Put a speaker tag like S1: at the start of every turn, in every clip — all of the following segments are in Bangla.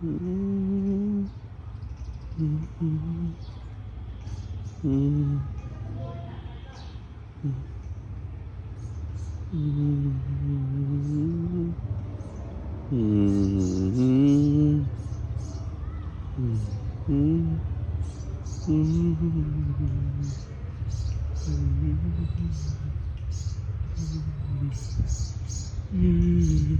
S1: Hum, hum, hum, Mm-hmm.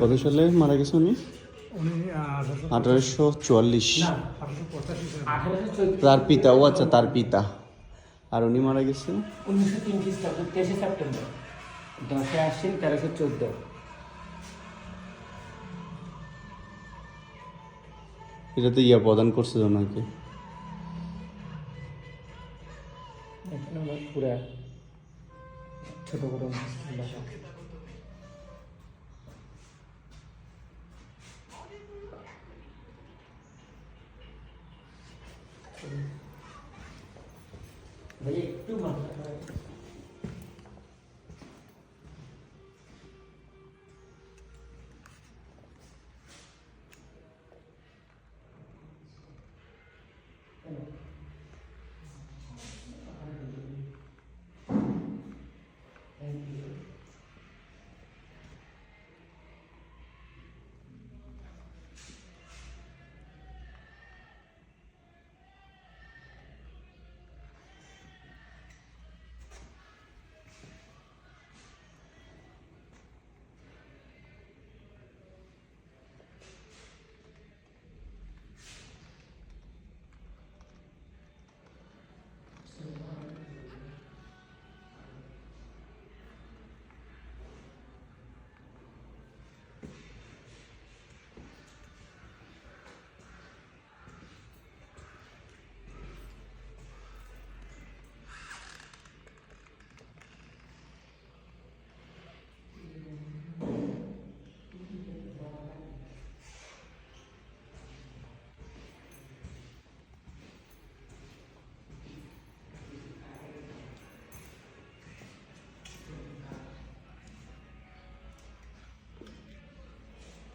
S1: কত সালে মারা গেছে উনি?
S2: আঠারোশো
S1: চুয়াল্লিশ। তার পিতা, ও আচ্ছা তার পিতা। আর উনি মারা গেছে?
S3: উনিশশো তিন খ্রিস্টাব্দ, তেইশে সেপ্টেম্বর। দশে আশ্বিন তেরোশো চোদ্দ।
S1: এটাতে ইয়া প্রদান করছে ওনাকে
S3: এখানে আমার পুরা। ছোট বড় ভাই একটু মাথা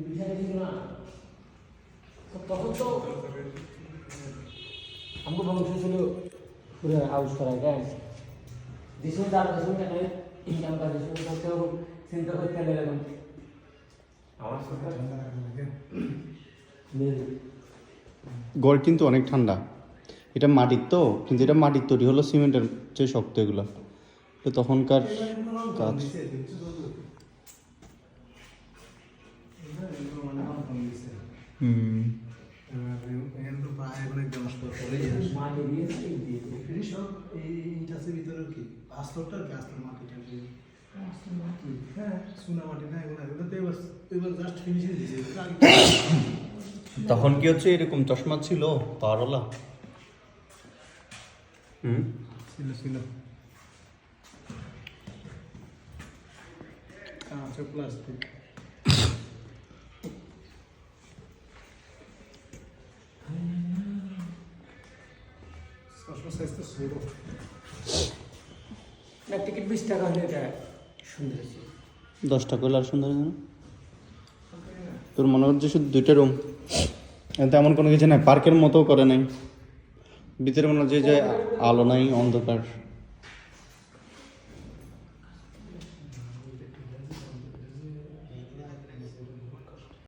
S3: বিষয় ছিল না? তো তো আমাকে বংশ ছিল পুরো হাউস করা গাছ দেশেও তার দেশেও টাকা ইনকাম করে দেশেও করতেও চিন্তা করতে হবে এরকম
S2: আমার সরকার
S1: গড় কিন্তু অনেক ঠান্ডা। এটা মাটির তো কিন্তু এটা মাটির তৈরি হলো সিমেন্টের চেয়ে শক্ত এগুলো। তো তখনকার কাজ। হুম।
S3: দিয়েছে দিয়ে
S2: ভিতরে কি? আস্তরটা কি আস্তর মাটিটা হ্যাঁ মাটি না এগুলো এগুলো তো এবার এবার জাস্ট ফিনিশিং দিয়েছে।
S1: তখন কি হচ্ছে এরকম চশমা ছিল? পাওয়ারওয়ালা? হুম?
S2: ছিল ছিল। প্লাস্টিক
S3: না, টিকিট বিশ টাকা হলে এটা সুন্দর আছে
S1: দশটা হলে আর সুন্দর হবে তোর মনে হচ্ছে শুধু দুইটা রুম তেমন কোনো কিছু নাই পার্কের মতো করে নাই। ভিতরে মনে হচ্ছে যে আলো নাই, অন্ধকার।